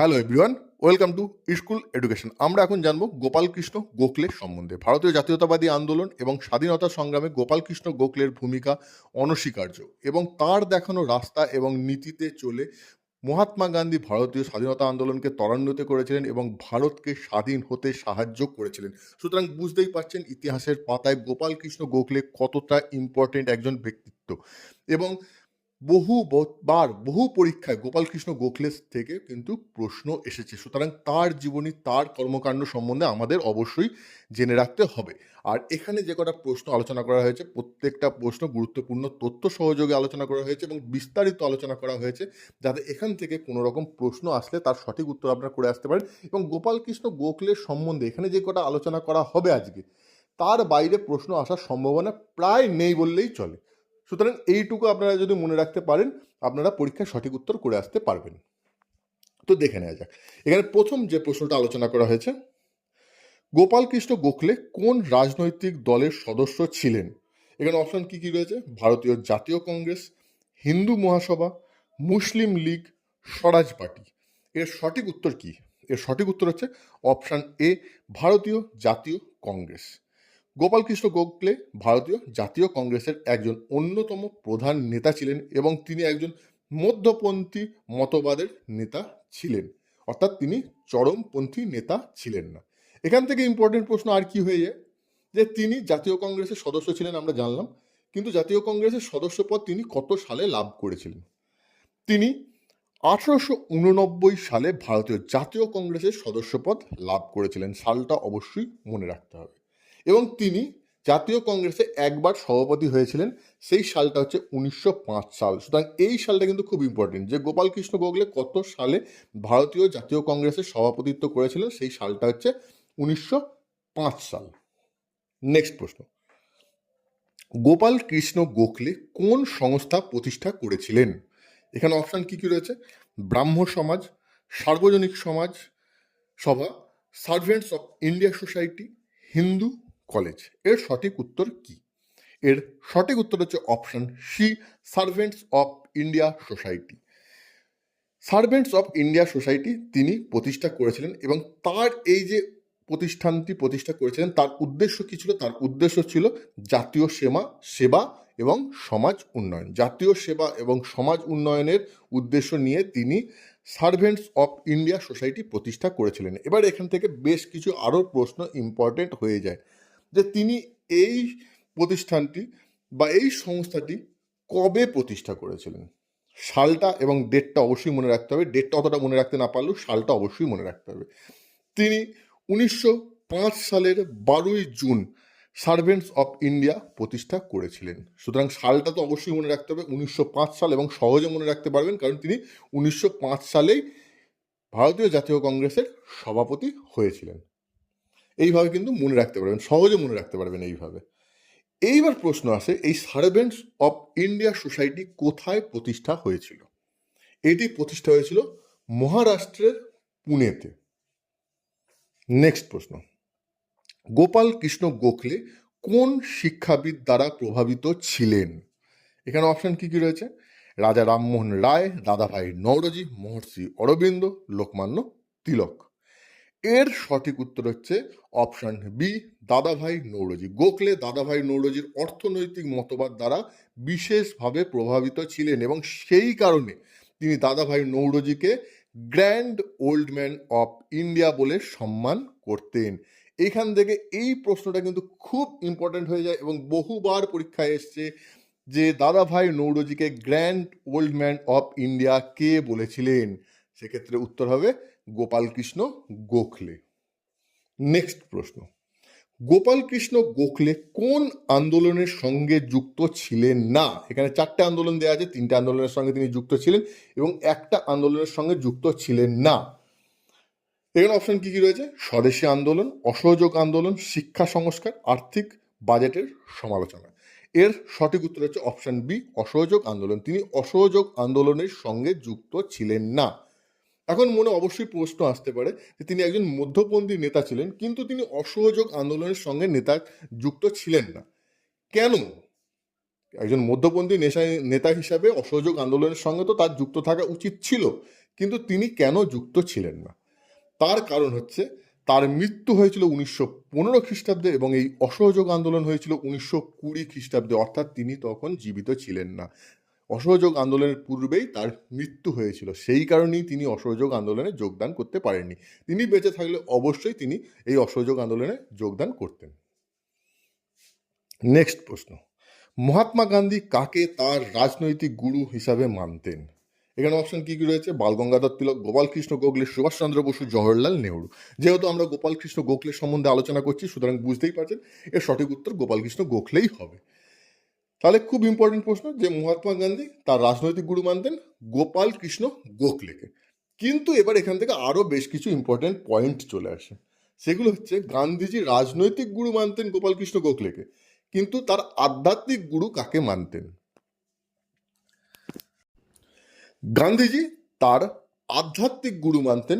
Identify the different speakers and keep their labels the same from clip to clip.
Speaker 1: Hello everyone welcome to school education আমরা এখন জানব গোপালকৃষ্ণ গোখলে সম্বন্ধে। ভারতীয় জাতীয়তাবাদী আন্দোলন এবং স্বাধীনতা সংগ্রামে গোপালকৃষ্ণ গোখলের ভূমিকা অনস্বীকার্য এবং তার দেখানো রাস্তা এবং নীতিতে চলে মহাত্মা গান্ধী ভারতীয় স্বাধীনতা আন্দোলনকে ত্বরান্বিত করেছিলেন এবং ভারতকে স্বাধীন হতে সাহায্য করেছিলেন। সুতরাং বুঝতেই পারছেন ইতিহাসের পাতায় গোপালকৃষ্ণ গোখলে কতটা ইম্পর্টেন্ট একজন ব্যক্তিত্ব। এবং বহু বার বহু পরীক্ষায় গোপালকৃষ্ণ গোখলেস থেকে কিন্তু প্রশ্ন এসেছে। সুতরাং তার জীবনী, তার কর্মকাণ্ড সম্বন্ধে আমাদের অবশ্যই জেনে রাখতে হবে। আর এখানে যে কটা প্রশ্ন আলোচনা করা হয়েছে, প্রত্যেকটা প্রশ্ন গুরুত্বপূর্ণ তথ্য সহযোগে আলোচনা করা হয়েছে এবং বিস্তারিত আলোচনা করা হয়েছে যাতে এখান থেকে কোনো রকম প্রশ্ন আসলে তার সঠিক উত্তর আপনারা করে আসতে পারেন এবং গোপালকৃষ্ণ গোখলের সম্বন্ধে এখানে যে কটা আলোচনা করা হবে আজকে, তার বাইরে প্রশ্ন আসার সম্ভাবনা প্রায় নেই বললেই চলে। সুতরাং এইটুকু আপনারা যদি মনে রাখতে পারেন, আপনারা পরীক্ষায় সঠিক উত্তর করে আসতে পারবেন। তো দেখে নেওয়া যাক। এখানে প্রথম যে প্রশ্নটা আলোচনা করা হয়েছে, গোপালকৃষ্ণ গোখলে কোন রাজনৈতিক দলের সদস্য ছিলেন? এখানে অপশন কি কি রয়েছে? ভারতীয় জাতীয় কংগ্রেস, হিন্দু মহাসভা, মুসলিম লীগ, স্বরাজ পার্টি। এর সঠিক উত্তর কি? এর সঠিক উত্তর হচ্ছে অপশন এ, ভারতীয় জাতীয় কংগ্রেস। গোপালকৃষ্ণ গোখলে ভারতীয় জাতীয় কংগ্রেসের একজন অন্যতম প্রধান নেতা ছিলেন এবং তিনি একজন মধ্যপন্থী মতবাদের নেতা ছিলেন। অর্থাৎ তিনি চরমপন্থী নেতা ছিলেন না। এখান থেকে ইম্পর্টেন্ট প্রশ্ন আর কি হয়ে যায়? যে তিনি জাতীয় কংগ্রেসের সদস্য ছিলেন আমরা জানলাম, কিন্তু জাতীয় কংগ্রেসের সদস্যপদ তিনি কত সালে লাভ করেছিলেন? তিনি আঠারোশো উননব্বই সালে ভারতীয় জাতীয় কংগ্রেসের সদস্যপদ লাভ করেছিলেন। সালটা অবশ্যই মনে রাখতে হবে। এবং তিনি জাতীয় কংগ্রেসে একবার সভাপতি হয়েছিলেন, সেই সালটা হচ্ছে উনিশশো পাঁচ সাল। সুতরাং এই সালটা কিন্তু খুব ইম্পর্টেন্ট যে গোপালকৃষ্ণ গোখলে কত সালে ভারতীয় জাতীয় কংগ্রেসের সভাপতিত্ব করেছিলেন সেই সালটা হচ্ছে উনিশশো পাঁচ সাল। নেক্সট প্রশ্ন। গোপাল কৃষ্ণ গোখলে কোন সংস্থা প্রতিষ্ঠা করেছিলেন? এখানে অপশান কি কি রয়েছে? ব্রাহ্ম সমাজ, সার্বজনিক সমাজ সভা servants of India society Hindu কলেজের সঠিক উত্তর কি? এর সঠিক উত্তর হচ্ছে option C servants of India society servants of India society তিনি প্রতিষ্ঠা করেছিলেন এবং তার এই যে প্রতিষ্ঠানটি প্রতিষ্ঠা করেছিলেন, তার উদ্দেশ্য কী ছিল? তার উদ্দেশ্য ছিল জাতীয় সেবা সেবা এবং সমাজ উন্নয়ন। জাতীয় সেবা এবং সমাজ উন্নয়নের উদ্দেশ্য নিয়ে তিনি সার্ভেন্টস অফ ইন্ডিয়া সোসাইটি প্রতিষ্ঠা করেছিলেন। এবার এখান থেকে বেশ কিছু আরও প্রশ্ন ইম্পর্টেন্ট হয়ে যায়। যে তিনি এই প্রতিষ্ঠানটি বা এই সংস্থাটি কবে প্রতিষ্ঠা করেছিলেন? সালটা এবং ডেটটা অবশ্যই মনে রাখতে হবে। ডেটটা অতটা মনে রাখতে না পারলেও সালটা অবশ্যই মনে রাখতে হবে। তিনি উনিশশো পাঁচ সালের বারোই জুন সার্ভেন্টস অফ ইন্ডিয়া প্রতিষ্ঠা করেছিলেন। সুতরাং সালটা তো অবশ্যই মনে রাখতে হবে। উনিশশো পাঁচ সাল এবং সহজে মনে রাখতে পারবেন কারণ তিনি উনিশশো পাঁচ সালেই ভারতীয় জাতীয় কংগ্রেসের সভাপতি হয়েছিলেন। এইভাবে কিন্তু মনে রাখতে পারবেন, সহজে মনে রাখতে পারবেন এইভাবে। এইবার প্রশ্ন আসে, এই সার্ভেন্টস অফ ইন্ডিয়া সোসাইটি কোথায় প্রতিষ্ঠা হয়েছিল? এটি প্রতিষ্ঠা হয়েছিল মহারাষ্ট্রের পুনেতে। নেক্সট প্রশ্ন। গোপাল কৃষ্ণ গোখলে কোন শিক্ষাবিদ দ্বারা প্রভাবিত ছিলেন? এখানে অপশন কি কি রয়েছে? রাজা রামমোহন রায়, দাদাভাই নওরোজি, মহর্ষি অরবিন্দ, লোকমান্য তিলক। এর সঠিক উত্তর হচ্ছে অপশন বি দাদাভাই নৌরজি। গোখলে দাদাভাই নৌরজির অর্থনৈতিক মতবাদ দ্বারা বিশেষভাবে প্রভাবিত ছিলেন এবং সেই কারণে তিনি Dadabhai নৌরজিকে grand old man of India বলে সম্মান করতেন। এইখান থেকে এই প্রশ্নটা কিন্তু খুব ইম্পর্ট্যান্ট হয়ে যায় এবং বহুবার পরীক্ষায় এসছে যে Dadabhai নৌরজিকে grand old man of India কে বলেছিলেন? সেক্ষেত্রে উত্তর হবে গোপালকৃষ্ণ গোখলে। নেক্সট প্রশ্ন। গোপালকৃষ্ণ গোখলে কোন আন্দোলনের সঙ্গে যুক্ত ছিলেন না? এখানে চারটে আন্দোলন দেওয়া আছে, তিনটে আন্দোলনের সঙ্গে তিনি যুক্ত ছিলেন এবং একটা আন্দোলনের সঙ্গে যুক্ত ছিলেন না। এখানে অপশন কি কি রয়েছে? স্বদেশী আন্দোলন, অসহযোগ আন্দোলন, শিক্ষা সংস্কার, আর্থিক বাজেটের সমালোচনা। এর সঠিক উত্তর হচ্ছে অপশন বি অসহযোগ আন্দোলন। তিনি অসহযোগ আন্দোলনের সঙ্গে যুক্ত ছিলেন না। এখন মনে অবশ্যই প্রশ্ন আসতে পারে যে তিনি একজন মধ্যপন্থী নেতা ছিলেন, কিন্তু তিনি অসহযোগ আন্দোলনের সঙ্গে নেতা যুক্ত ছিলেন না। কেন? একজন মধ্যপন্থী নেশা, নেতা হিসাবে অসহযোগ আন্দোলনের সঙ্গে তো তার যুক্ত থাকা উচিত ছিল, কিন্তু তিনি কেন যুক্ত ছিলেন না? তার কারণ হচ্ছে, তার মৃত্যু হয়েছিল উনিশশো পনেরো খ্রিস্টাব্দে এবং এই অসহযোগ আন্দোলন হয়েছিল উনিশশো কুড়ি খ্রিস্টাব্দে, অর্থাৎ তিনি তখন জীবিত ছিলেন না। অসহযোগ আন্দোলনের পূর্বেই তার মৃত্যু হয়েছিল। সেই কারণেই তিনি অসহযোগ আন্দোলনে যোগদান করতে পারেননি। তিনি বেঁচে থাকলে অবশ্যই তিনি এই অসহযোগ আন্দোলনে যোগদান করতেন। নেক্সট প্রশ্ন। মহাত্মা গান্ধী কাকে তার রাজনৈতিক গুরু হিসাবে মানতেন? এখানে অপশন কী কি রয়েছে? বালগঙ্গাধর তিলক, গোপালকৃষ্ণ গোখলে, সুভাষচন্দ্র বসু, জওহরলাল নেহরু। যেহেতু আমরা গোপালকৃষ্ণ গোখলের সম্বন্ধে আলোচনা করছি, সুতরাং বুঝতেই পারছেন, এর সঠিক উত্তর গোপালকৃষ্ণ গোখলেই হবে। তাহলে খুব ইম্পর্টেন্ট প্রশ্ন যে মহাত্মা গান্ধী তার রাজনৈতিক গুরু মানতেন গোপাল কৃষ্ণ গোখলেকে। কিন্তু এবার এখান থেকে আরও বেশ কিছু ইম্পর্টেন্ট পয়েন্ট চলে আসে। সেগুলো হচ্ছে গান্ধীজি রাজনৈতিক গুরু মানতেন গোপাল কৃষ্ণ গোখলেকে, কিন্তু তার আধ্যাত্মিক গুরু কাকে মানতেন? গান্ধীজি তার আধ্যাত্মিক গুরু মানতেন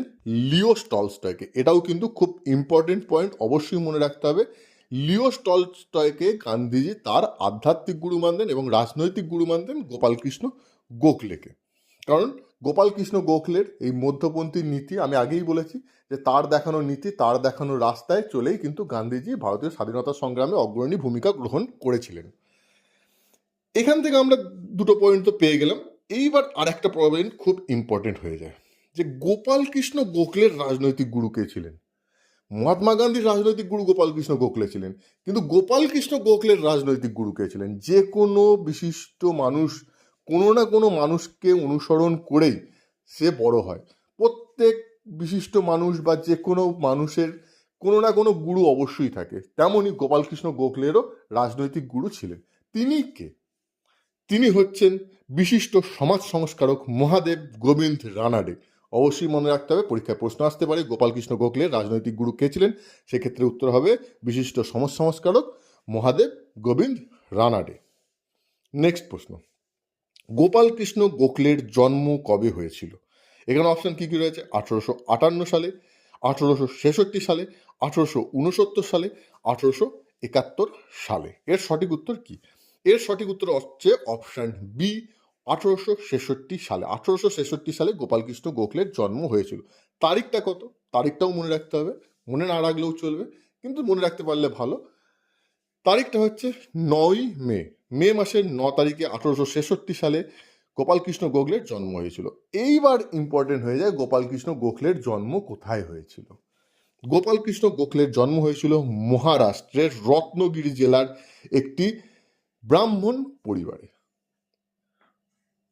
Speaker 1: লিও স্টলস্টয়কে এটাও কিন্তু খুব ইম্পর্টেন্ট পয়েন্ট অবশ্যই মনে রাখতে হবে। লিও স্টলস্টয়কে গান্ধীজি তার আধ্যাত্মিক গুরু মানতেন এবং রাজনৈতিক গুরু মানতেন গোপালকৃষ্ণ গোখলেকে। কারণ গোপালকৃষ্ণ গোখলের এই মধ্যপন্থী নীতি, আমি আগেই বলেছি যে তার দেখানো নীতি, তার দেখানো রাস্তায় চলেই কিন্তু গান্ধীজি ভারতীয় স্বাধীনতা সংগ্রামে অগ্রণী ভূমিকা গ্রহণ করেছিলেন। এখান থেকে আমরা দুটো পয়েন্ট তো পেয়ে গেলাম। এইবার আর একটা পয়েন্ট খুব ইম্পর্টেন্ট হয়ে যায় যে গোপালকৃষ্ণ গোখলের রাজনৈতিক গুরু কে ছিলেন? মহাত্মা গান্ধীর রাজনৈতিক গুরু গোপালকৃষ্ণ গোখলে ছিলেন, কিন্তু গোপালকৃষ্ণ গোখলের রাজনৈতিক গুরু কে ছিলেন? যে কোনো বিশিষ্ট মানুষ, কোনো না কোনো মানুষকে অনুসরণ করেই সে বড় হয়। প্রত্যেক বিশিষ্ট মানুষ বা যে কোনো মানুষের কোনো না কোনো গুরু অবশ্যই থাকে। তেমনই গোপালকৃষ্ণ গোখলেরও রাজনৈতিক গুরু ছিলেন। তিনি কে? তিনি হচ্ছেন বিশিষ্ট সমাজ সংস্কারক মহাদেব গোবিন্দ রানাডে। অবশ্যই মনে রাখতে হবে, পরীক্ষায় প্রশ্ন আসতে পারে। গোপালকৃষ্ণ গোখলের রাজনৈতিক গুরু কে ছিলেন? সেক্ষেত্রে উত্তর হবে বিশিষ্ট সমাজ সংস্কারক মহাদেব গোবিন্দ রানাডে। নেক্সট প্রশ্ন। গোপালকৃষ্ণ গোখলের জন্ম কবে হয়েছিল? এখানে অপশন কী কী রয়েছে? আঠারোশো আটান্ন সালে, আঠারোশো ছেষট্টি সালে, আঠারোশো উনসত্তর সালে, আঠারোশো একাত্তর সালে। এর সঠিক উত্তর কি? এর সঠিক উত্তর হচ্ছে অপশান বি আঠারোশো ছেষট্টি সালে, আঠারোশো ছেষট্টি সালে গোপালকৃষ্ণ গোখলের জন্ম হয়েছিল। তারিখটা কত? তারিখটাও মনে রাখতে হবে। মনে না রাখলেও চলবে, কিন্তু মনে রাখতে পারলে ভালো। তারিখটা হচ্ছে নয় মে। মে মাসের ন তারিখে আঠারোশো ছেষট্টি সালে গোপালকৃষ্ণ গোখলের জন্ম হয়েছিল। এইবার ইম্পর্টেন্ট হয়ে যায় গোপালকৃষ্ণ গোখলের জন্ম কোথায় হয়েছিল। গোপালকৃষ্ণ গোখলের জন্ম হয়েছিল মহারাষ্ট্রের রত্নগিরি জেলার একটি ব্রাহ্মণ পরিবারে।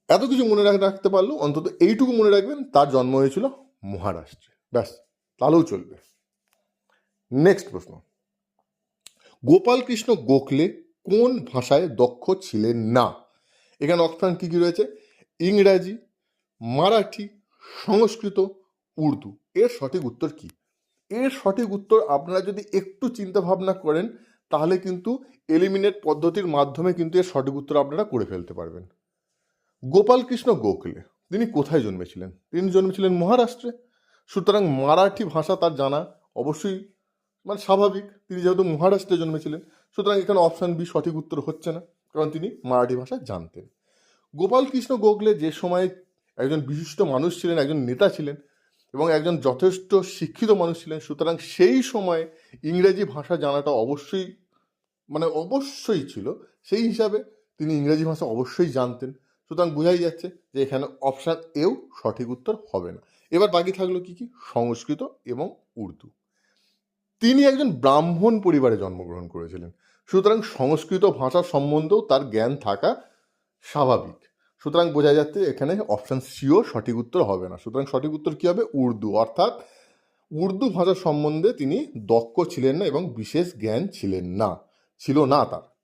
Speaker 1: এত কিছু মনে রাখ- রাখতে পারল, অন্তত এইটুকু মনে রাখবেন, তার জন্ম হয়েছিল মহারাষ্ট্রে। ব্যাস, তাহলেও চলবে। নেক্সট প্রশ্ন। গোপালকৃষ্ণ গোখলে কোন ভাষায় দক্ষ ছিলেন না? এখানে অপশান কী কী রয়েছে? ইংরাজি, মারাঠি, সংস্কৃত, উর্দু। এর সঠিক উত্তর কি? এর সঠিক উত্তর আপনারা যদি একটু চিন্তা ভাবনা করেন, তাহলে কিন্তু এলিমিনেট পদ্ধতির মাধ্যমে কিন্তু এর সঠিক উত্তর আপনারা করে ফেলতে পারবেন। গোপালকৃষ্ণ গোখলে, তিনি কোথায় জন্মেছিলেন? তিনি জন্মেছিলেন মহারাষ্ট্রে। সুতরাং মারাঠি ভাষা তার জানা অবশ্যই মানে স্বাভাবিক। তিনি যেহেতু মহারাষ্ট্রে জন্মেছিলেন, সুতরাং এখানে অপশান বি সঠিক উত্তর হচ্ছে না, কারণ তিনি মারাঠি ভাষা জানতেন। গোপালকৃষ্ণ গোখলে যে সময় একজন বিশিষ্ট মানুষ ছিলেন, একজন নেতা ছিলেন, এবং একজন যথেষ্ট শিক্ষিত মানুষ ছিলেন, সুতরাং সেই সময় ইংরেজি ভাষা জানাটা অবশ্যই মানে অবশ্যই ছিল। সেই হিসাবে তিনি ইংরেজি ভাষা অবশ্যই জানতেন। সুতরাং বোঝাই যাচ্ছে যে এখানে অপশান এও সঠিক উত্তর হবে না। এবার বাকি থাকল কি কি? সংস্কৃত এবং উর্দু। তিনি একজন ব্রাহ্মণ পরিবারে জন্মগ্রহণ করেছিলেন। সুতরাং সংস্কৃত ভাষা সম্বন্ধেও তার জ্ঞান থাকা স্বাভাবিক। সুতরাং বোঝা যাচ্ছে এখানে অপশান সিও সঠিক উত্তর হবে না। সুতরাং সঠিক উত্তর কী হবে? উর্দু। অর্থাৎ উর্দু ভাষা সম্বন্ধে তিনি দক্ষ ছিলেন না এবং বিশেষ জ্ঞান ছিলেন না। ছিল না তার।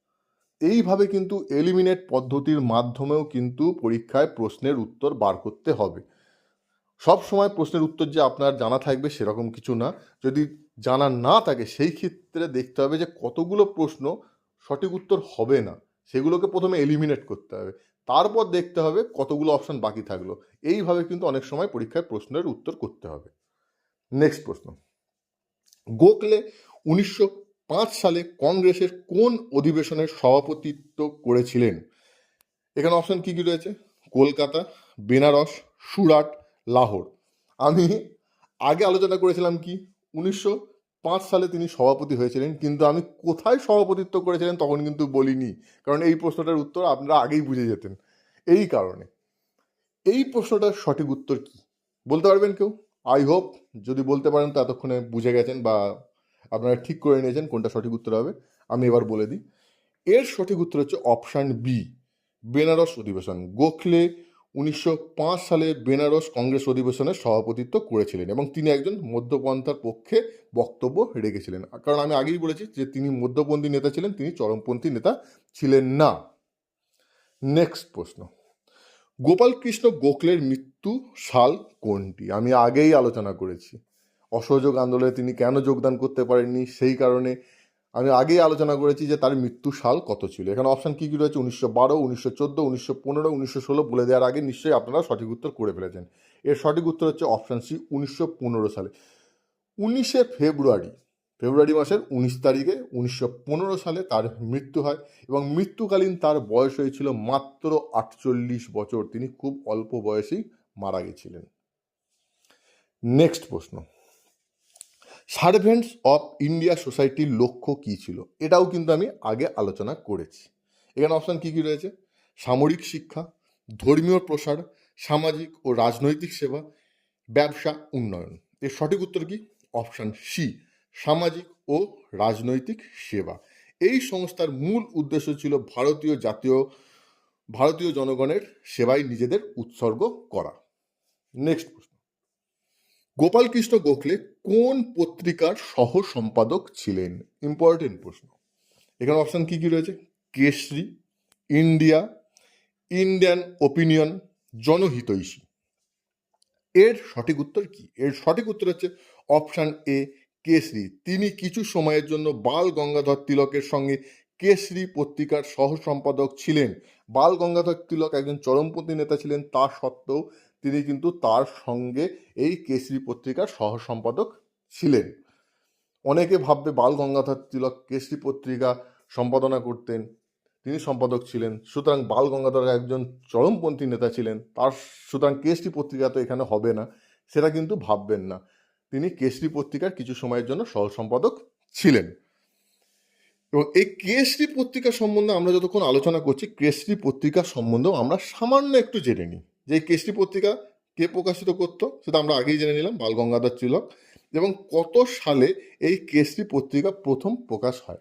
Speaker 1: এইভাবে কিন্তু এলিমিনেট পদ্ধতির মাধ্যমেও কিন্তু পরীক্ষায় প্রশ্নের উত্তর বার করতে হবে। সব সময় প্রশ্নের উত্তর যে আপনার জানা থাকবে সেরকম কিছু না। যদি জানা না থাকে সেই ক্ষেত্রে দেখতে হবে যে কতগুলো প্রশ্ন সঠিক উত্তর হবে না। সেগুলোকে প্রথমে এলিমিনেট করতে হবে। তারপর দেখতে হবে কতগুলো অপশন বাকি থাকল। এইভাবে কিন্তু অনেক সময় পরীক্ষায় প্রশ্নের উত্তর করতে হবে। নেক্সট প্রশ্ন। গোখলে উনিশশো পাঁচ সালে কংগ্রেসের কোন অধিবেশনের সভাপতিত্ব করেছিলেন? এখানে অপশন কি কি রয়েছে? কলকাতা, বেনারস, সুরাট, লাহোর। আমি আগে আলোচনা করেছিলাম কি, উনিশশো পাঁচ সালে তিনি সভাপতি হয়েছিলেন, কিন্তু আমি কোথায় সভাপতিত্ব করেছিলেন তখন কিন্তু বলিনি, কারণ এই প্রশ্নটার উত্তর আপনারা আগেই বুঝে যেতেন। এই কারণে। এই প্রশ্নটার সঠিক উত্তর কি? বলতে পারবেন কেউ? আই হোপ যদি বলতে পারেন তো এতক্ষণে বুঝে গেছেন বা আপনারা ঠিক করে নিয়েছেন কোনটা সঠিক উত্তর হবে, আমি এবার বলে দিই। এর সঠিক উত্তর হচ্ছে অপশান বি, বেনারস অধিবেশন। গোখলে উনিশশো পাঁচ সালে বেনারস কংগ্রেস অধিবেশনের সভাপতিত্ব করেছিলেন এবং তিনি একজন মধ্যপন্থার পক্ষে বক্তব্য রেখেছিলেন। কারণ আমি আগেই বলেছি যে তিনি মধ্যপন্থী নেতা ছিলেন, তিনি চরমপন্থী নেতা ছিলেন না। নেক্সট প্রশ্ন গোপাল কৃষ্ণ গোখলের মৃত্যু সাল কোনটি? আমি আগেই আলোচনা করেছি। অসহযোগ আন্দোলনে তিনি কেন যোগদান করতে পারেননি? সেই কারণে আমি আগেই আলোচনা করেছি যে তার মৃত্যু সাল কত ছিল? এখানে অপশান কী কী রয়েছে? উনিশশো বারো, উনিশশো চোদ্দ, উনিশশো পনেরো, উনিশশো ষোলো বলে দেওয়ার আগে নিশ্চয়ই আপনারা সঠিক উত্তর করে ফেলেছেন। এর সঠিক উত্তর হচ্ছে অপশান সি উনিশশো পনেরো সালে। উনিশে ফেব্রুয়ারি ফেব্রুয়ারি মাসের উনিশ তারিখে উনিশশো পনেরো সালে তার মৃত্যু হয় এবং মৃত্যুকালীন তার বয়স হয়েছিল মাত্র আটচল্লিশ বছর। তিনি খুব অল্প বয়সেই মারা গেছিলেন। নেক্সট প্রশ্ন। সার্ভেন্টস অফ ইন্ডিয়া সোসাইটির লক্ষ্য কী ছিল? এটাও কিন্তু আমি আগে আলোচনা করেছি। এখানে অপশান কী কী রয়েছে? সামরিক শিক্ষা, ধর্মীয় প্রসার, সামাজিক ও রাজনৈতিক সেবা, ব্যবসা, উন্নয়ন। এর সঠিক উত্তর কি? অপশান সি, সামাজিক ও রাজনৈতিক সেবা। এই সংস্থার মূল উদ্দেশ্য ছিল ভারতীয় জাতীয়, ভারতীয় জনগণের সেবায় নিজেদের উৎসর্গ করা। নেক্সট প্রশ্ন গোপাল কৃষ্ণ গোখলে কোন পত্রিকার সহ সম্পাদক ছিলেন? ইম্পর্টেন্ট প্রশ্ন। এখানে অপশান কি কি রয়েছে? Kesari, India Indian opinion Janahitaishi. এর সঠিক উত্তর কি? এর সঠিক উত্তর হচ্ছে অপশান এ কেশরী। তিনি কিছু সময়ের জন্য বাল গঙ্গাধর তিলকের সঙ্গে কেশরী পত্রিকার সহ সম্পাদক ছিলেন। বাল গঙ্গাধর তিলক একজন চরমপন্থী নেতা ছিলেন, তা সত্ত্বেও তিনি কিন্তু তার সঙ্গে এই কেশরী পত্রিকার সহ সম্পাদক ছিলেন। অনেকে ভাববে বাল গঙ্গাধর তিলক কেশরী পত্রিকা সম্পাদনা করতেন, তিনি সম্পাদক ছিলেন। সুতরাং বাল গঙ্গাধর একজন চরমপন্থী নেতা ছিলেন, তার সুতরাং কেশরী পত্রিকা তো এখানে হবে না, সেটা কিন্তু ভাববেন না। তিনি কেশরী পত্রিকার কিছু সময়ের জন্য সহ সম্পাদক ছিলেন। এবং এই কেশরী পত্রিকা সম্বন্ধে আমরা যতক্ষণ আলোচনা করছি, কেশরী পত্রিকা সম্বন্ধেও আমরা সামান্য একটু জেনে নিই। যে কেশরী পত্রিকা কে প্রকাশিত করতো, সেটা আমরা আগেই জেনে নিলাম, বাল গঙ্গাধর তিলক। এবং কত সালে এই কেশরী পত্রিকা প্রথম প্রকাশ হয়?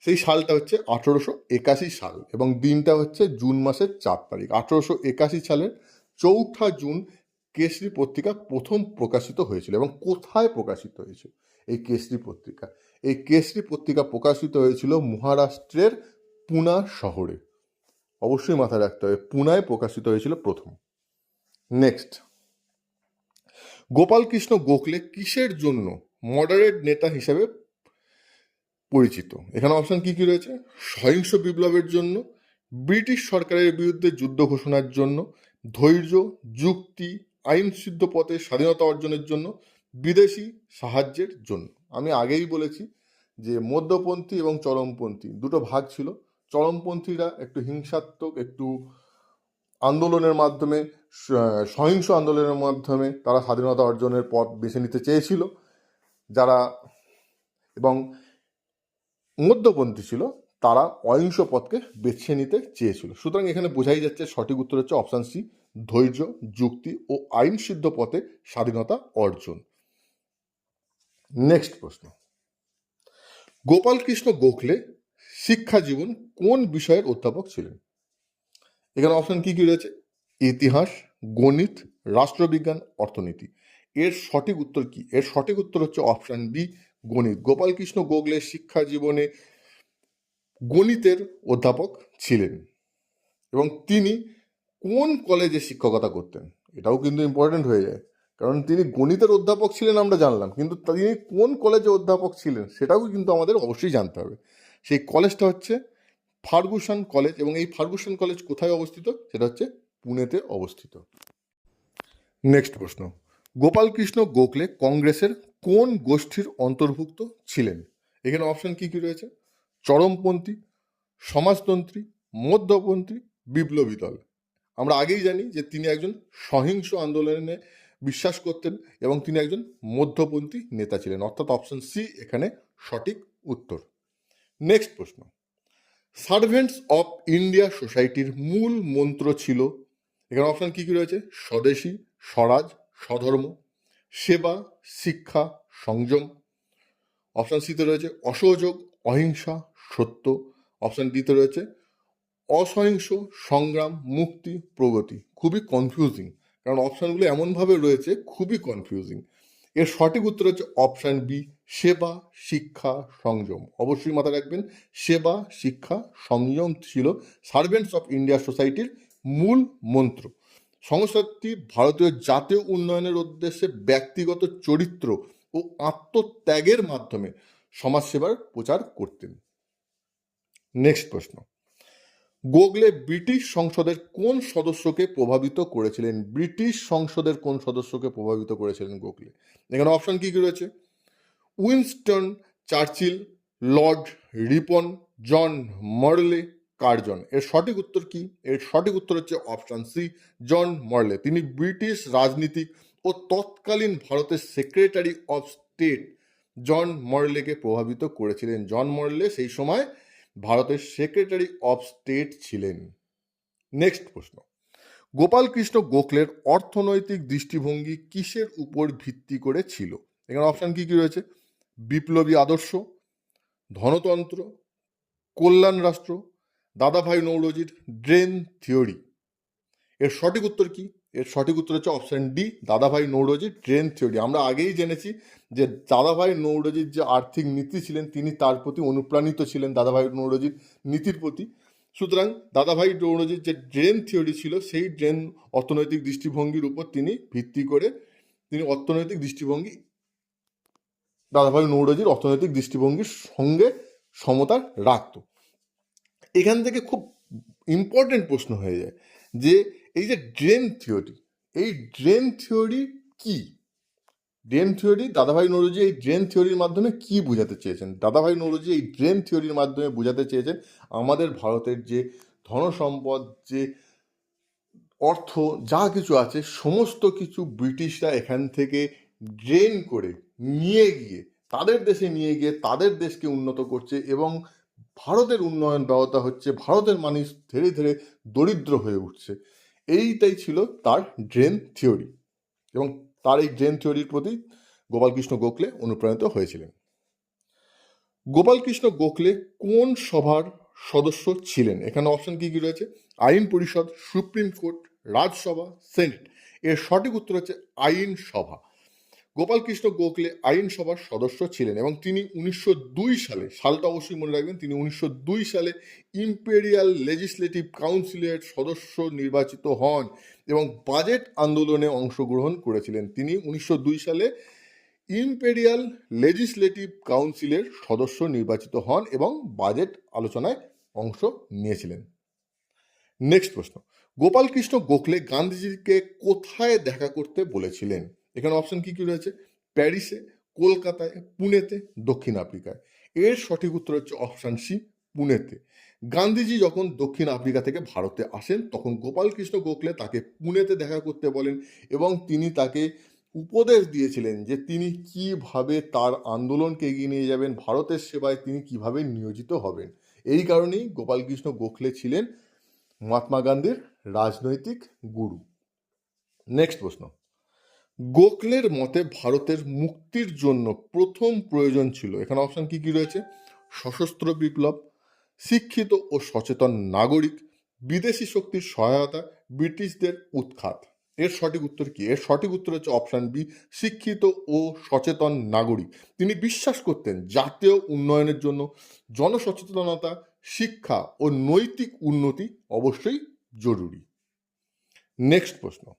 Speaker 1: সেই সালটা হচ্ছে আঠেরোশো একাশি সাল এবং দিনটা হচ্ছে জুন মাসের চার তারিখ। আঠেরোশো একাশি সালের চৌঠা জুন কেশরী পত্রিকা প্রথম প্রকাশিত হয়েছিল। এবং কোথায় প্রকাশিত হয়েছিল এই কেশরী পত্রিকা? এই কেশরী পত্রিকা প্রকাশিত হয়েছিল মহারাষ্ট্রের পুনা শহরে। অবশ্যই মাথায় রাখতে হবে, পুনায় প্রকাশিত হয়েছিল প্রথম। নেক্সট গোপাল কৃষ্ণ গোখলে কিসের জন্য মডারেট নেতা হিসেবে পরিচিত? এখানে অপশন কি কি রয়েছে? সহিংস বিপ্লবের জন্য, ব্রিটিশ সরকারের বিরুদ্ধে যুদ্ধ ঘোষণার জন্য, ধৈর্য, যুক্তি, আইন সিদ্ধ পথে স্বাধীনতা অর্জনের জন্য, বিদেশি সাহায্যের জন্য। আমি আগেই বলেছি যে মধ্যপন্থী এবং চরমপন্থী দুটো ভাগ ছিল। চরমপন্থীরা, একটু হিংসাত্মক, একটু আন্দোলনের মাধ্যমে সহিংস আন্দোলনের মাধ্যমে তারা স্বাধীনতা অর্জনের পথ বেছে নিতে চেয়েছিল। যারা এবং মধ্যপন্থী ছিল, তারা অহিংস পথকে বেছে নিতে চেয়েছিল। সুতরাং এখানে বোঝাই যাচ্ছে সঠিক উত্তর হচ্ছে অপশান সি, ধৈর্য, যুক্তি ও আইন সিদ্ধ পথে স্বাধীনতা অর্জন। নেক্সট প্রশ্ন। গোপাল কৃষ্ণ গোখলে শিক্ষা জীবন কোন বিষয়ের অধ্যাপক ছিলেন? এখানে অপশন কি কি রয়েছে? ইতিহাস, গণিত, রাষ্ট্রবিজ্ঞান, অর্থনীতি। এর সঠিক উত্তর কি? এর সঠিক উত্তর হচ্ছে অপশন বি গণিত। গোপাল কৃষ্ণ গোখলে শিক্ষা জীবনে গণিতের অধ্যাপক ছিলেন। এবং তিনি কোন কলেজে শিক্ষকতা করতেন? এটাও কিন্তু ইম্পর্টেন্ট হয়ে যায়। কারণ তিনি গণিতের অধ্যাপক ছিলেন আমরা জানলাম, কিন্তু তিনি কোন কলেজে অধ্যাপক ছিলেন? সেটাও কিন্তু আমাদের অবশ্যই জানতে হবে। সেই কলেজটা হচ্ছে ফার্গুসন কলেজ এবং এই ফার্গুসন কলেজ কোথায় অবস্থিত? সেটা হচ্ছে পুনেতে অবস্থিত। নেক্সট প্রশ্ন। গোপালকৃষ্ণ গোখলে কংগ্রেসের কোন গোষ্ঠীর অন্তর্ভুক্ত ছিলেন? এখানে অপশন কি কি রয়েছে? চরমপন্থী, সমাজতন্ত্রী, মধ্যপন্থী, বিপ্লবী দল। আমরা আগেই জানি যে তিনি একজন সহিংস আন্দোলনে বিশ্বাস করতেন এবং তিনি একজন মধ্যপন্থী নেতা ছিলেন। অর্থাৎ অপশন সি এখানে সঠিক উত্তর। নেক্সট প্রশ্ন. সার্ভেন্টস অফ ইন্ডিয়া সোসাইটির মূল মন্ত্র ছিল, এখানে অপশান কি কি রয়েছে? স্বদেশী, স্বরাজ, স্বধর্ম, সেবা, শিক্ষা, সংযম। অপশান সিতে রয়েছে অসহযোগ, অহিংসা, সত্য। অপশান ডিতে রয়েছে অসহিংস, সংগ্রাম, মুক্তি, প্রগতি। খুবই কনফিউজিং কারণ অপশানগুলো এমনভাবে রয়েছে, খুবই কনফিউজিং এর সঠিক উত্তর হচ্ছে অপশান বি সেবা, শিক্ষা, সংযম। অবশ্যই মাথায় রাখবেন, সেবা, শিক্ষা, সংযম ছিল সার্ভেন্টস অফ ইন্ডিয়া সোসাইটির মূল মন্ত্র। সংস্থাটি ভারতীয় জাতীয় উন্নয়নের উদ্দেশ্যে ব্যক্তিগত চরিত্র ও আত্মত্যাগের মাধ্যমে সমাজসেবার প্রচার করতেন। নেক্সট প্রশ্ন। গোগলে ব্রিটিশ সংসদের কোন সদস্যকে প্রভাবিত করেছিলেন? ব্রিটিশ সংসদের কোন সদস্যকে প্রভাবিত করেছিলেন গোগলে? এখানে অপশন কি কি রয়েছে? Winston Churchill, Lord Ripon, John Morley Curzon. এর সঠিক উত্তর কি? এর সঠিক উত্তর হচ্ছে অপশন সি, জন মর্লে। তিনি ব্রিটিশ রাজনীতিক ও তৎকালীন ভারতের সেক্রেটারি অফ স্টেট জন মর্লেকে প্রভাবিত করেছিলেন। জন মর্লে সেই সময় ভারতের সেক্রেটারি অফ স্টেট ছিলেন। নেক্সট প্রশ্ন। গোপালকৃষ্ণ গোখলের অর্থনৈতিক দৃষ্টিভঙ্গি কিসের উপর ভিত্তি করে ছিল? এখানে অপশান কি কি রয়েছে? বিপ্লবী আদর্শ, ধনতন্ত্র, কল্যাণ রাষ্ট্র, দাদাভাই নৌরজির ড্রেন থিওরি। এর সঠিক উত্তর কি? এর সঠিক উত্তর হচ্ছে অপশন ডি, দাদাভাই নৌরজির ড্রেন থিওরি। আমরা আগেই জেনেছি যে দাদাভাই নৌরজির যে আর্থিক নীতি ছিলেন, তিনি তার প্রতি অনুপ্রাণিত ছিলেন দাদাভাই নৌরজির নীতির প্রতি। সুতরাং দাদাভাই নৌরজির যে ড্রেন থিওরি ছিল, সেই ড্রেন অর্থনৈতিক দৃষ্টিভঙ্গির উপর তিনি ভিত্তি করে, তিনি অর্থনৈতিক দৃষ্টিভঙ্গি দাদাভাই নৌরজির অর্থনৈতিক দৃষ্টিভঙ্গির সঙ্গে সমতা রাখত এখান থেকে খুব ইম্পর্টেন্ট প্রশ্ন হয়ে যায় যে, এই যে ড্রেন থিওরি এই ড্রেন থিওরি কি? ড্রেন থিওরি দাদাভাই নৌরজি এই ড্রেন থিওরির মাধ্যমে কি বোঝাতে চেয়েছেন? দাদাভাই নৌরজি এই ড্রেন থিওরির মাধ্যমে বোঝাতে চেয়েছেন আমাদের ভারতের যে ধনসম্পদ, যে অর্থ, যা কিছু আছে, সমস্ত কিছু ব্রিটিশরা এখান থেকে ড্রেন করে নিয়ে গিয়ে, তাদের দেশে নিয়ে গিয়ে তাদের দেশকে উন্নত করছে এবং ভারতের উন্নয়ন ব্যাহত হচ্ছে ভারতের মানুষ ধীরে ধীরে দরিদ্র হয়ে উঠছে। এইটাই ছিল তার ড্রেন থিওরি এবং তার এই ড্রেন থিওরির প্রতি গোপালকৃষ্ণ গোখলে অনুপ্রাণিত হয়েছিলেন। গোপালকৃষ্ণ গোখলে কোন সভার সদস্য ছিলেন? এখানে অপশন কি কি রয়েছে? আইন পরিষদ, সুপ্রিম কোর্ট, রাজসভা, সেনেট। এর সঠিক উত্তর হচ্ছে আইন সভা। গোপালকৃষ্ণ গোখলে আইনসভার সদস্য ছিলেন এবং তিনি উনিশশো দুই সালে, সালটা অবশ্যই মনে রাখবেন, তিনি উনিশশো দুই সালে ইম্পেরিয়াল লেজিসলেটিভ কাউন্সিলের সদস্য নির্বাচিত হন এবং বাজেট আন্দোলনে অংশগ্রহণ করেছিলেন। তিনি উনিশশো দুই সালে ইম্পেরিয়াল লেজিসলেটিভ কাউন্সিলের সদস্য নির্বাচিত হন এবং বাজেট আলোচনায় অংশ নিয়েছিলেন। নেক্সট প্রশ্ন, গোপালকৃষ্ণ গোখলে গান্ধীজিকে কোথায় দেখা করতে বলেছিলেন? এখানে অপশন কি কি রয়েছে? প্যারিসে, কলকাতায়, পুনেতে, দক্ষিণ আফ্রিকায়। এর সঠিক উত্তর হচ্ছে অপশান সি পুনেতে। গান্ধীজি যখন দক্ষিণ আফ্রিকা থেকে ভারতে আসেন, তখন গোপালকৃষ্ণ গোখলে তাকে পুনেতে দেখা করতে বলেন এবং তিনি তাকে উপদেশ দিয়েছিলেন যে তিনি কীভাবে তার আন্দোলনকে এগিয়ে নিয়ে যাবেন, ভারতের সেবায় তিনি কীভাবে নিয়োজিত হবেন। এই কারণেই গোপালকৃষ্ণ গোখলে ছিলেন মহাত্মা গান্ধীর রাজনৈতিক গুরু। নেক্সট প্রশ্ন। গোখলের মতে ভারতের মুক্তির জন্য প্রথম প্রয়োজন ছিল। এখানে অপশন কি কি রয়েছে? সশস্ত্র বিপ্লব, শিক্ষিত ও সচেতন নাগরিক, বিদেশি শক্তির সহায়তা, ব্রিটিশদের উৎখাত। এর সঠিক উত্তর কি? এর সঠিক উত্তর হচ্ছে অপশান বি শিক্ষিত ও সচেতন নাগরিক। তিনি বিশ্বাস করতেন জাতীয় উন্নয়নের জন্য জনসচেতনতা, শিক্ষা ও নৈতিক উন্নতি অবশ্যই জরুরি। নেক্সট প্রশ্ন।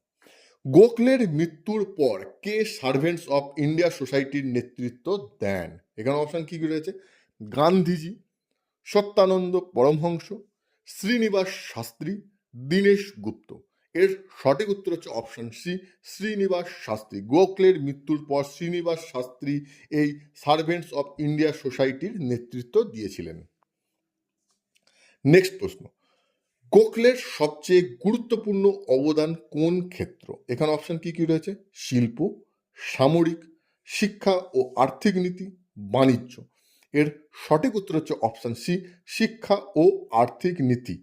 Speaker 1: গোখলের মৃত্যুর পর কে সার্ভেন্টস অফ ইন্ডিয়া সোসাইটির নেতৃত্ব দেন? এখানে অপশান কি রয়েছে? গান্ধীজি, সত্যানন্দ পরমহংস, শ্রীনিবাস শাস্ত্রী, দীনেশ গুপ্ত। এর সঠিক উত্তর হচ্ছে অপশান সি শ্রীনিবাস শাস্ত্রী। গোখলের মৃত্যুর পর শ্রীনিবাস শাস্ত্রী এই সার্ভেন্টস অফ ইন্ডিয়া সোসাইটির নেতৃত্ব দিয়েছিলেন। নেক্সট প্রশ্ন। গোখলের সবচেয়ে গুরুত্বপূর্ণ অবদান কোন ক্ষেত্র? এখানে অপশন কি কি রয়েছে? শিল্প, সামরিক, শিক্ষা ও আর্থিক নীতি, বাণিজ্য। এর সঠিক উত্তর হচ্ছে অপশন সি শিক্ষা ও আর্থিক নীতি।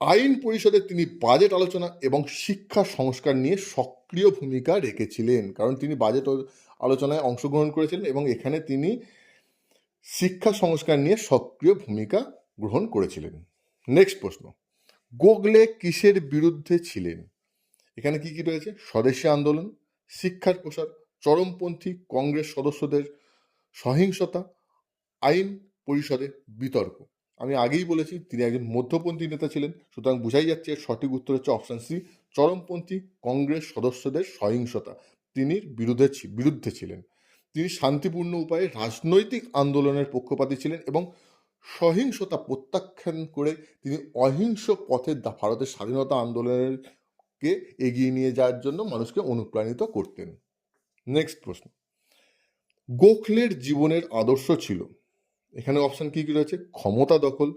Speaker 1: আইন পরিষদে তিনি বাজেট আলোচনা এবং শিক্ষা সংস্কার নিয়ে সক্রিয় ভূমিকা রেখেছিলেন, কারণ তিনি বাজেট আলোচনায় অংশগ্রহণ করেছিলেন এবং এখানে তিনি শিক্ষা সংস্কার নিয়ে সক্রিয় ভূমিকা গ্রহণ করেছিলেন। নেক্সট প্রশ্ন। গোগলে কিসের বিরুদ্ধে ছিলেন? এখানে কি কি রয়েছে? স্বদেশী আন্দোলন, শিক্ষার প্রসার, চরমপন্থী কংগ্রেস সদস্যদের সহিংসতা, আইন পরিষদে বিতর্ক। আমি আগেই বলেছি, তিনি একজন মধ্যপন্থী নেতা ছিলেন, সুতরাং বোঝাই যাচ্ছে সঠিক উত্তর হচ্ছে অপশন সি চরমপন্থী কংগ্রেস সদস্যদের সহিংসতা। তিনি বিরুদ্ধে বিরুদ্ধে ছিলেন। তিনি শান্তিপূর্ণ উপায়ে রাজনৈতিক আন্দোলনের পক্ষপাতী ছিলেন এবং সহিংসতা প্রত্যাখ্যান করে তিনি অহিংস পথে ভারতের স্বাধীনতা আন্দোলনেরকে এগিয়ে নিয়ে যাওয়ার জন্য মানুষকে অনুপ্রাণিত করতেন। নেক্সট প্রশ্ন। গোখলের জীবনের আদর্শ ছিল। এখানে অপশন কি কি রয়েছে? ক্ষমতা দখল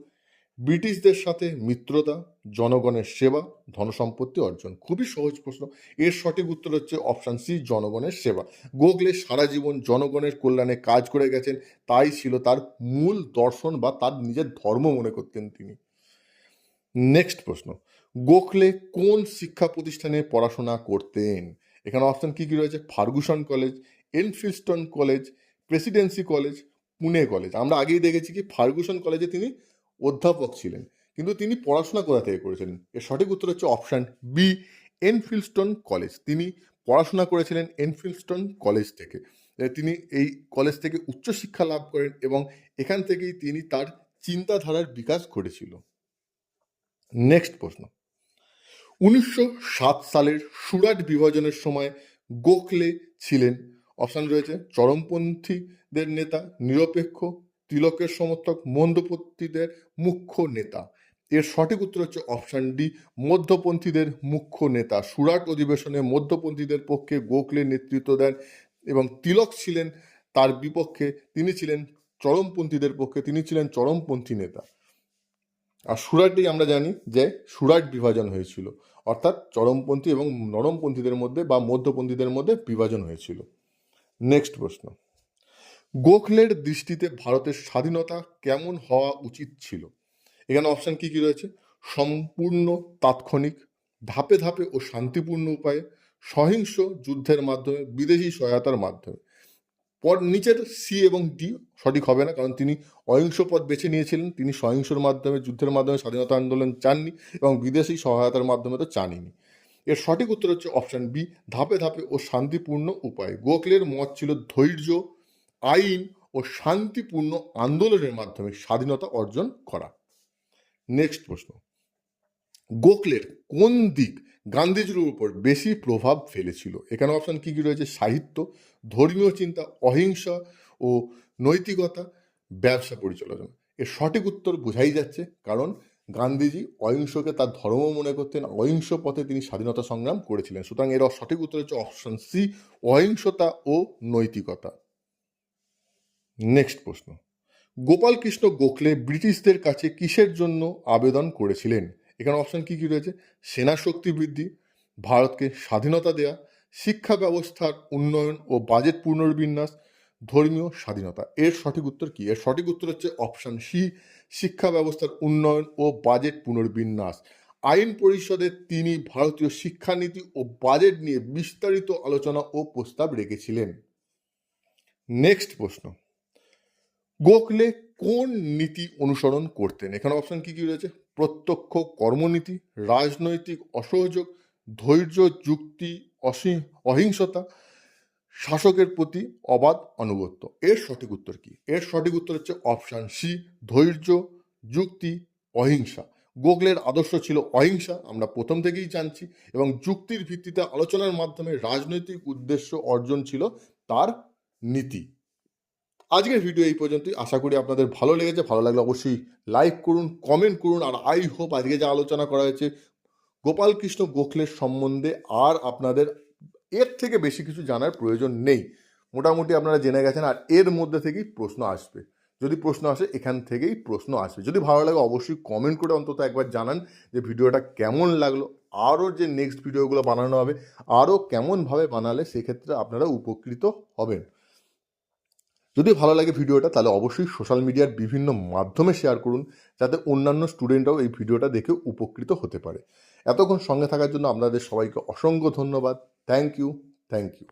Speaker 1: ব্রিটিশদের সাথে মিত্রতা, জনগণের সেবা, ধনসম্পত্তি অর্জন। খুবই সহজ প্রশ্ন। এর সঠিক উত্তর হচ্ছে অপশান সি, জনগণের সেবা। গোখলে সারা জীবন জনগণের কল্যাণে কাজ করে গেছেন, তাই ছিল তার মূল দর্শন বা তার নিজের ধর্ম মনে করতেন তিনি। নেক্সট প্রশ্ন। গোখলে কোন শিক্ষা প্রতিষ্ঠানে পড়াশোনা করতেন? এখানে অপশান কি কি রয়েছে? Fergusson college Elphinstone college, Presidency college, Pune college. আমরা আগেই দেখেছি কি ফার্গুসন কলেজে তিনি অধ্যাপক ছিলেন। কিন্তু তিনি পড়াশোনা কোথা থেকে করেছিলেন? এর সঠিক উত্তর হচ্ছে অপশন বি এনফিলস্টন কলেজ। তিনি পড়াশোনা করেছিলেন এনফিলস্টন কলেজ থেকে। তিনি এই কলেজ থেকে উচ্চশিক্ষা লাভ করেন এবং এখান থেকেই তিনি তার চিন্তাধারার বিকাশ ঘটেছিল। নেক্সট প্রশ্ন। উনিশশো সাত সালের সুরাট বিভাজনের সময় গোখলে ছিলেন। অপশান রয়েছে চরমপন্থীদের নেতা, নিরপেক্ষ তিলকের সমর্থক মন্দপন্থীদের মুখ্য নেতা। এর সঠিক উত্তর হচ্ছে অপশন ডি মধ্যপন্থীদের মুখ্য নেতা। সুরাট অধিবেশনে মধ্যপন্থীদের পক্ষে গোখলে নেতৃত্ব দেন এবং তিলক ছিলেন তার বিপক্ষে, তিনি ছিলেন চরমপন্থীদের পক্ষে, তিনি ছিলেন চরমপন্থী নেতা। আর সুরাটেই আমরা জানি যে সুরাট বিভাজন হয়েছিল। অর্থাৎ চরমপন্থী এবং নরমপন্থীদের মধ্যে বা মধ্যপন্থীদের মধ্যে বিভাজন হয়েছিল। নেক্সট প্রশ্ন। গোখলের দৃষ্টিতে ভারতের স্বাধীনতা কেমন হওয়া উচিত ছিল? এখানে অপশান কি কি রয়েছে? সম্পূর্ণ তাৎক্ষণিক, ধাপে ধাপে ও শান্তিপূর্ণ উপায়ে সহিংস যুদ্ধের মাধ্যমে, বিদেশি সহায়তার মাধ্যমে। পর নিচের সি এবং ডি সঠিক হবে না, কারণ তিনি অহিংস পথ বেছে নিয়েছিলেন। তিনি সহিংসর মাধ্যমে, যুদ্ধের মাধ্যমে স্বাধীনতা আন্দোলন চাননি এবং বিদেশি সহায়তার মাধ্যমে তো চাননি। এর সঠিক উত্তর হচ্ছে অপশান বি ধাপে ধাপে ও শান্তিপূর্ণ উপায়। গোখলের মত ছিল ধৈর্য আইন ও শান্তিপূর্ণ আন্দোলনের মাধ্যমে স্বাধীনতা অর্জন করা। নেক্সট প্রশ্ন। গোখলের কোন দিক গান্ধীজির উপর বেশি প্রভাব ফেলেছিল? এখানে অপশন কি কি রয়েছে? সাহিত্য, ধর্মীয় চিন্তা, অহিংসা ও নৈতিকতা, ব্যবসা পরিচালনা। এর সঠিক উত্তর বোঝাই যাচ্ছে কারণ গান্ধীজি অহিংসকে তার ধর্ম মনে করতেন, অহিংস পথে তিনি স্বাধীনতা সংগ্রাম করেছিলেন। সুতরাং এর সঠিক উত্তর হচ্ছে অপশন সি অহিংসতা ও নৈতিকতা। নেক্সট প্রশ্ন। গোপাল কৃষ্ণ গোখলে ব্রিটিশদের কাছে কিসের জন্য আবেদন করেছিলেন? এখানে অপশন কি কি রয়েছে? সেনা শক্তি বৃদ্ধি, ভারতকে স্বাধীনতা দেয়া, শিক্ষা ব্যবস্থার উন্নয়ন ও বাজেট পুনর্বিন্যাস, ধর্মীয় স্বাধীনতা। এর সঠিক উত্তর কি? এর সঠিক উত্তর হচ্ছে অপশন সি শিক্ষা ব্যবস্থার উন্নয়ন ও বাজেট পুনর্বিন্যাস। আইন পরিষদে তিনি ভারতীয় শিক্ষানীতি ও বাজেট নিয়ে বিস্তারিত আলোচনা ও প্রস্তাব রেখেছিলেন। নেক্সট প্রশ্ন। গোখলে কোন নীতি অনুসরণ করতেন? এখানে অপশন কি কি রয়েছে? প্রত্যক্ষ কর্মনীতি, রাজনৈতিক অসহযোগ, ধৈর্য, যুক্তি অহিংসতা, শাসকের প্রতি অবাধ আনুগত্য। এর সঠিক উত্তর কি? এর সঠিক উত্তর হচ্ছে অপশান সি ধৈর্য, যুক্তি, অহিংসা। গোখলের আদর্শ ছিল অহিংসা, আমরা প্রথম থেকেই জানছি, এবং যুক্তির ভিত্তিতে আলোচনার মাধ্যমে রাজনৈতিক উদ্দেশ্য অর্জন ছিল তার নীতি। আজকের ভিডিও এই পর্যন্তই। আশা করি আপনাদের ভালো লেগেছে। ভালো লাগলে অবশ্যই লাইক করুন কমেন্ট করুন, আর আই হোপ আজকে যা আলোচনা করা হয়েছে গোপালকৃষ্ণ গোখলের সম্বন্ধে আর আপনাদের এর থেকে বেশি কিছু জানার প্রয়োজন নেই। মোটামুটি আপনারা জেনে গেছেন, আর এর মধ্যে থেকেই প্রশ্ন আসবে। যদি প্রশ্ন আসে, এখান থেকেই প্রশ্ন আসবে। যদি ভালো লাগে, অবশ্যই কমেন্ট করে অন্তত একবার জানান যে ভিডিওটা কেমন লাগল, আরও যে নেক্সট ভিডিওগুলো বানানো হবে, আরও কেমনভাবে বানালে সেক্ষেত্রে আপনারা উপকৃত হবেন। যদি ভালো লাগে ভিডিওটা, তাহলে অবশ্যই সোশ্যাল মিডিয়ার বিভিন্ন মাধ্যমে শেয়ার করুন, যাতে অন্যান্য স্টুডেন্টরাও এই ভিডিওটা দেখে উপকৃত হতে পারে। এতক্ষণ সঙ্গে থাকার জন্য আপনাদের সবাইকে অসংখ্য ধন্যবাদ। Thank you thank you